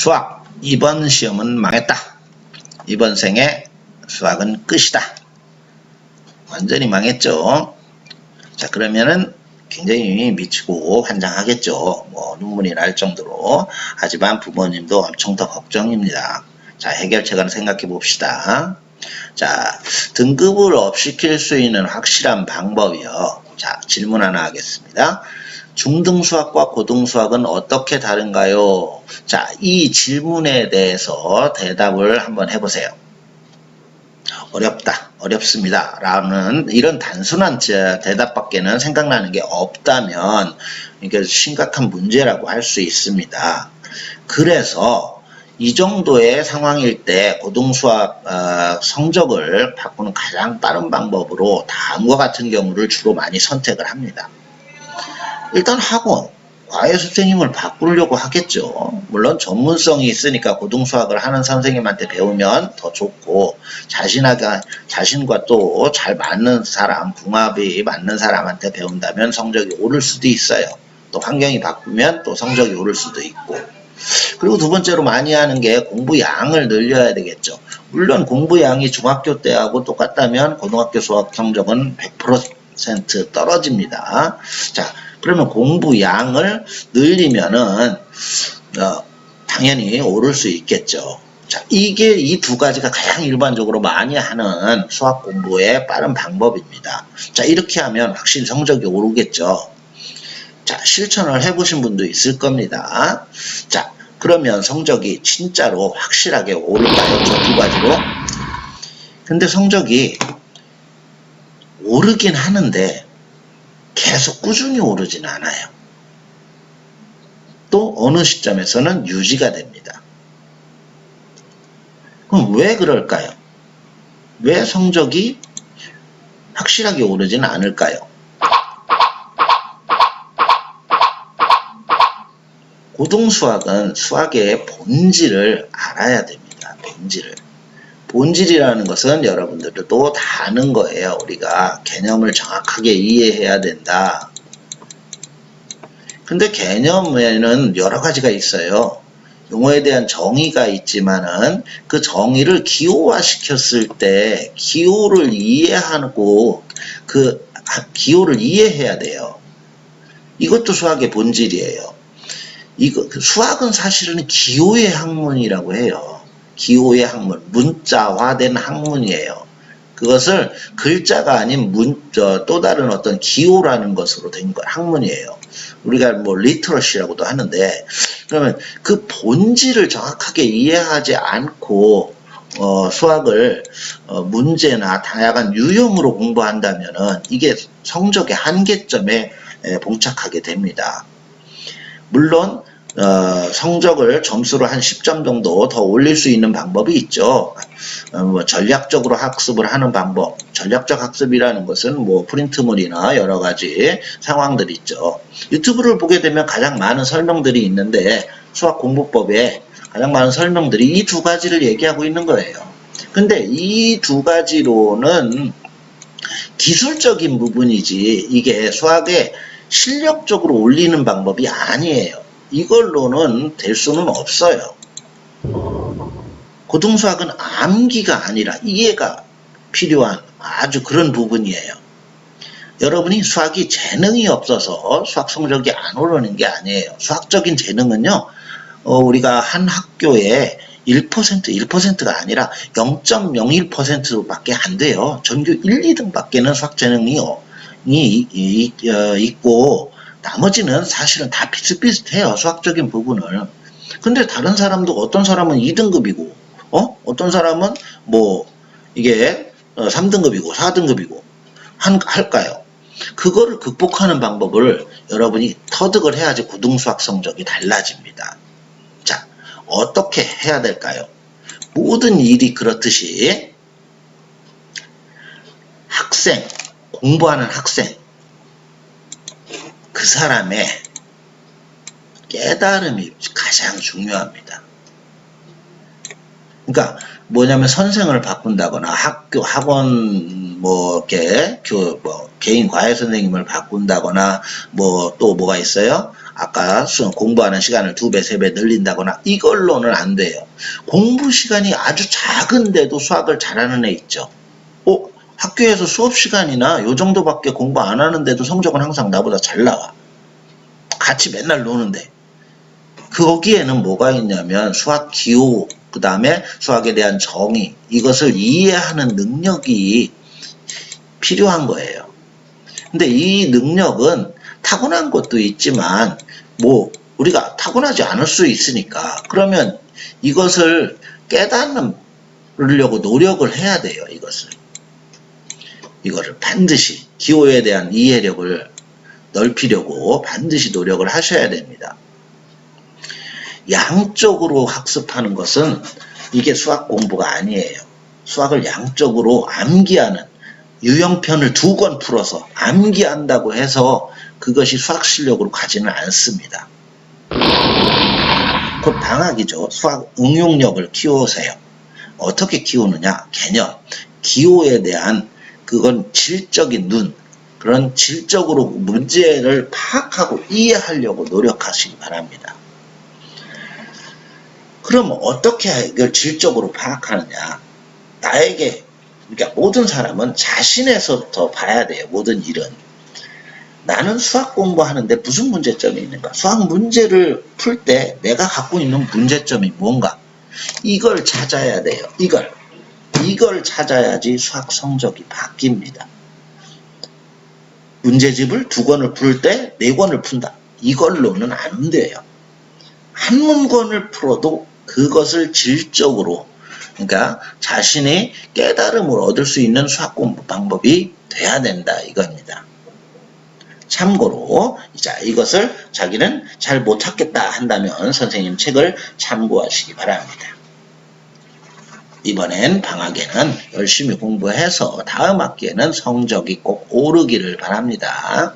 수학 이번 시험은 망했다. 이번 생에 수학은 끝이다. 완전히 망했죠. 자 그러면은 굉장히 미치고 환장하겠죠. 뭐 눈물이 날 정도로. 하지만 부모님도 엄청 더 걱정입니다. 자 해결책을 생각해 봅시다. 자 등급을 업 시킬 수 있는 확실한 방법이요. 자 질문 하나 하겠습니다. 중등 수학과 고등 수학은 어떻게 다른가요? 자, 이 질문에 대해서 대답을 한번 해보세요. 어렵다, 어렵습니다. 라는 이런 단순한 제- 대답밖에는 생각나는 게 없다면 이게 심각한 문제라고 할 수 있습니다. 그래서 이 정도의 상황일 때 고등수학 어, 성적을 바꾸는 가장 빠른 방법으로 다음과 같은 경우를 주로 많이 선택을 합니다. 일단 학원, 과외 선생님을 바꾸려고 하겠죠. 물론 전문성이 있으니까 고등수학을 하는 선생님한테 배우면 더 좋고 자신과 자신과 또 잘 맞는 사람, 궁합이 맞는 사람한테 배운다면 성적이 오를 수도 있어요. 또 환경이 바꾸면 또 성적이 오를 수도 있고. 그리고 두 번째로 많이 하는 게 공부 양을 늘려야 되겠죠. 물론 공부 양이 중학교 때하고 똑같다면 고등학교 수학 성적은 100% 떨어집니다. 자, 그러면 공부 양을 늘리면은 어, 당연히 오를 수 있겠죠. 자, 이게 이 두 가지가 가장 일반적으로 많이 하는 수학 공부의 빠른 방법입니다. 자, 이렇게 하면 확실히 성적이 오르겠죠. 자, 실천을 해보신 분도 있을 겁니다. 자, 그러면 성적이 진짜로 확실하게 오를까요? 저 두 가지로? 근데 성적이 오르긴 하는데 계속 꾸준히 오르진 않아요. 또 어느 시점에서는 유지가 됩니다. 그럼 왜 그럴까요? 왜 성적이 확실하게 오르진 않을까요? 고등수학은 수학의 본질을 알아야 됩니다. 본질을. 본질이라는 것은 여러분들도 다 아는 거예요. 우리가 개념을 정확하게 이해해야 된다. 근데 개념에는 여러 가지가 있어요. 용어에 대한 정의가 있지만은 그 정의를 기호화 시켰을 때 기호를 이해하고 그 기호를 이해해야 돼요. 이것도 수학의 본질이에요. 이거 그 수학은 사실은 기호의 학문이라고 해요. 기호의 학문, 문자화된 학문이에요. 그것을 글자가 아닌 문, 저, 또 다른 어떤 기호라는 것으로 된 거, 학문이에요. 우리가 뭐 리터러시라고도 하는데, 그러면 그 본질을 정확하게 이해하지 않고, 어, 수학을, 어, 문제나 다양한 유형으로 공부한다면은 이게 성적의 한계점에 에, 봉착하게 됩니다. 물론 어, 성적을 점수를 한 10점 정도 더 올릴 수 있는 방법이 있죠. 어, 뭐 전략적으로 학습을 하는 방법. 전략적 학습이라는 것은 뭐 프린트물이나 여러 가지 상황들이 있죠. 유튜브를 보게 되면 가장 많은 설명들이 있는데 수학 공부법에 가장 많은 설명들이 이 두 가지를 얘기하고 있는 거예요. 근데 이 두 가지로는 기술적인 부분이지 이게 수학의 실력적으로 올리는 방법이 아니에요. 이걸로는 될 수는 없어요. 고등수학은 암기가 아니라 이해가 필요한 아주 그런 부분이에요. 여러분이 수학이 재능이 없어서 수학 성적이 안 오르는 게 아니에요. 수학적인 재능은요, 어, 우리가 한 학교에 1%, 1%가 아니라 0.01%밖에 안 돼요. 전교 1, 2등밖에는 수학 재능이 어, 어, 있고 나머지는 사실은 다 비슷비슷해요. 수학적인 부분을. 근데 다른 사람도 어떤 사람은 2등급이고 어? 어떤 사람은 뭐 이게 어, 3등급이고 4등급이고 한, 할까요? 그거를 극복하는 방법을 여러분이 터득을 해야지 고등수학 성적이 달라집니다. 자, 어떻게 해야 될까요? 모든 일이 그렇듯이 학생, 공부하는 학생, 그 사람의 깨달음이 가장 중요합니다. 그러니까 뭐냐면 선생을 바꾼다거나 학교 학원 뭐 교, 뭐 개인 과외 선생님을 바꾼다거나 뭐 또 뭐가 있어요? 아까 수- 공부하는 시간을 두 배, 세 배 늘린다거나 이걸로는 안 돼요. 공부 시간이 아주 작은데도 수학을 잘하는 애 있죠. 어, 학교에서 수업 시간이나 요 정도밖에 공부 안 하는데도 성적은 항상 나보다 잘 나와. 같이 맨날 노는데. 거기에는 뭐가 있냐면 수학 기호, 그 다음에 수학에 대한 정의, 이것을 이해하는 능력이 필요한 거예요. 근데 이 능력은 타고난 것도 있지만, 뭐, 우리가 타고나지 않을 수 있으니까, 그러면 이것을 깨달으려고 노력을 해야 돼요, 이것을. 이거를 반드시, 기호에 대한 이해력을 넓히려고 반드시 노력을 하셔야 됩니다. 양적으로 학습하는 것은 이게 수학 공부가 아니에요. 수학을 양적으로 암기하는 유형편을 두 권 풀어서 암기한다고 해서 그것이 수학 실력으로 가지는 않습니다. 그 방학이죠. 수학 응용력을 키우세요. 어떻게 키우느냐? 개념, 기호에 대한 그건 질적인 눈, 그런 질적으로 문제를 파악하고 이해하려고 노력하시기 바랍니다. 그럼 어떻게 이걸 질적으로 파악하느냐? 나에게, 그러니까 모든 사람은 자신에서부터 봐야 돼요. 모든 일은. 나는 수학 공부하는데 무슨 문제점이 있는가? 수학 문제를 풀 때 내가 갖고 있는 문제점이 뭔가? 이걸 찾아야 돼요. 이걸. 이걸 찾아야지 수학 성적이 바뀝니다. 문제집을 두 권을 풀 때 네 권을 푼다. 이걸로는 안 돼요. 한 문건을 풀어도 그것을 질적으로 그러니까 자신이 깨달음을 얻을 수 있는 수학 공부 방법이 돼야 된다 이겁니다. 참고로 자 이것을 자기는 잘 못 찾겠다 한다면 선생님 책을 참고하시기 바랍니다. 이번엔 방학에는 열심히 공부해서 다음 학기에는 성적이 꼭 오르기를 바랍니다.